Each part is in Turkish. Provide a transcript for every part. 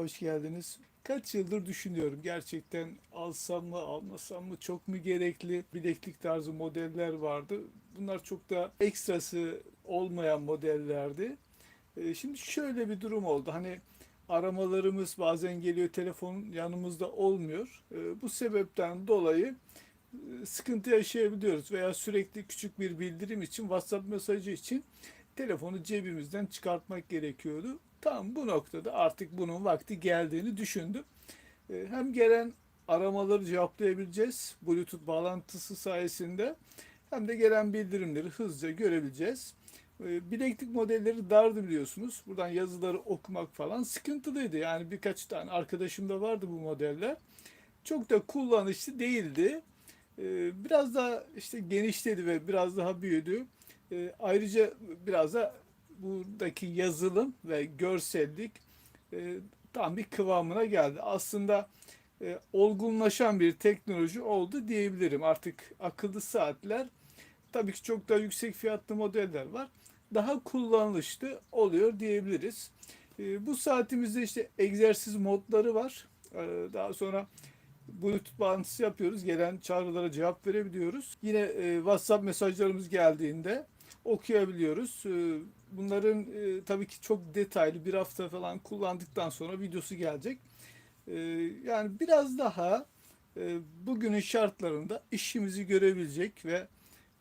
Hoş geldiniz. Kaç yıldır düşünüyorum gerçekten alsam mı almasam mı çok mu gerekli bileklik tarzı modeller vardı. Bunlar çok da ekstrası olmayan modellerdi. Ee, Şimdi şöyle bir durum oldu. Hani aramalarımız bazen geliyor telefon yanımızda olmuyor. Ee, Bu sebepten dolayı e, sıkıntı yaşayabiliyoruz veya sürekli küçük bir bildirim için WhatsApp mesajı için telefonu cebimizden çıkartmak gerekiyordu. Tam bu noktada artık bunun vakti geldiğini düşündüm. Ee, Hem gelen aramaları cevaplayabileceğiz Bluetooth bağlantısı sayesinde hem de gelen bildirimleri hızlıca görebileceğiz. Ee, Bileklik modelleri dardı biliyorsunuz. Buradan yazıları okumak falan sıkıntılıydı. Yani birkaç tane arkadaşımda vardı bu modeller. Çok da kullanışlı değildi. Ee, Biraz daha işte genişledi ve biraz daha büyüdü. Ee, Ayrıca biraz da buradaki yazılım ve görsellik e, tam bir kıvamına geldi. Aslında e, olgunlaşan bir teknoloji oldu diyebilirim. Artık akıllı saatler tabii ki çok daha yüksek fiyatlı modeller var. Daha kullanışlı oluyor diyebiliriz. E, bu saatimizde işte egzersiz modları var. E, daha sonra Bluetooth bağlantısı yapıyoruz. Gelen çağrılara cevap verebiliyoruz. Yine e, WhatsApp mesajlarımız geldiğinde okuyabiliyoruz. E, bunların e, tabii ki çok detaylı bir hafta falan kullandıktan sonra videosu gelecek. E, yani biraz daha e, bugünün şartlarında işimizi görebilecek ve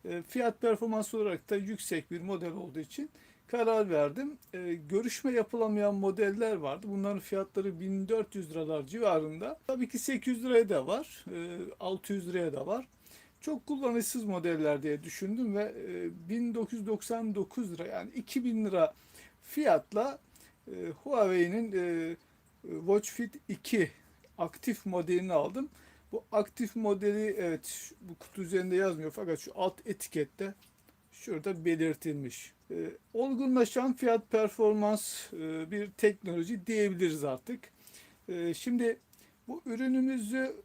e, fiyat performans olarak da yüksek bir model olduğu için karar verdim. E, görüşme yapılamayan modeller vardı. Bunların fiyatları 1400 liralar civarında. Tabii ki 800 liraya da var, e, 600 liraya da var. Çok kullanışsız modeller diye düşündüm ve e, 1999 lira yani 2000 lira fiyatla e, Huawei'nin e, Watch Fit 2 aktif modelini aldım. Bu aktif modeli evet bu kutu üzerinde yazmıyor fakat şu alt etikette şurada belirtilmiş. E, olgunlaşan fiyat performans e, bir teknoloji diyebiliriz artık. E, şimdi bu ürünümüzü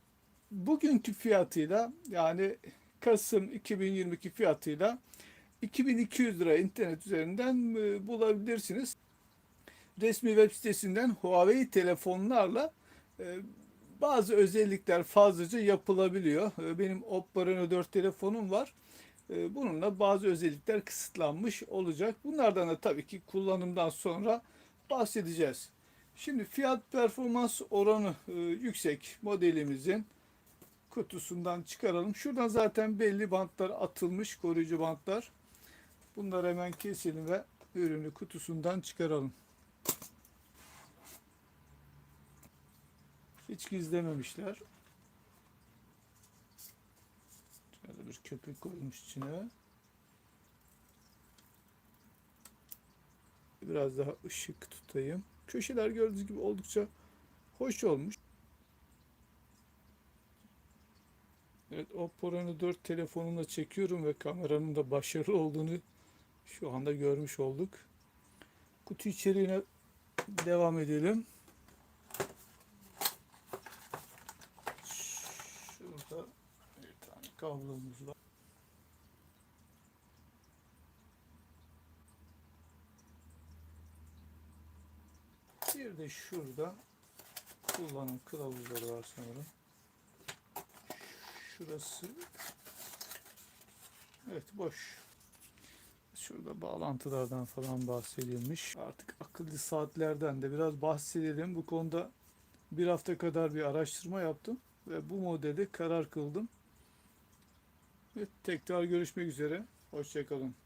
bugünkü fiyatıyla yani Kasım 2022 fiyatıyla 2200 lira internet üzerinden e, bulabilirsiniz. Resmi web sitesinden Huawei telefonlarla e, bazı özellikler fazlaca yapılabiliyor. E, Benim Oppo Reno 4 telefonum var. Bununla bazı özellikler kısıtlanmış olacak. Bunlardan da tabii ki kullanımdan sonra bahsedeceğiz. Şimdi fiyat performans oranı yüksek modelimizin kutusundan çıkaralım. Şuradan zaten belli bantlar atılmış, koruyucu bantlar. Bunları hemen keselim ve ürünü kutusundan çıkaralım. Hiç gizlememişler. Şöyle bir köpük koymuş içine. Biraz daha ışık tutayım. Köşeler gördüğünüz gibi oldukça hoş olmuş. Evet, Oppo Reno 4 telefonumla çekiyorum ve kameranın da başarılı olduğunu şu anda görmüş olduk. Kutu içeriğine devam edelim. Şurada bir tane kablomuz var. Bir de şurada kullanım kılavuzları var sanırım. Şurası evet boş. Şurada bağlantılardan falan bahsedilmiş. Artık akıllı saatlerden de biraz bahsedelim. Bu konuda bir hafta kadar bir araştırma yaptım ve bu modeli karar kıldım. Evet, tekrar görüşmek üzere. Hoşçakalın.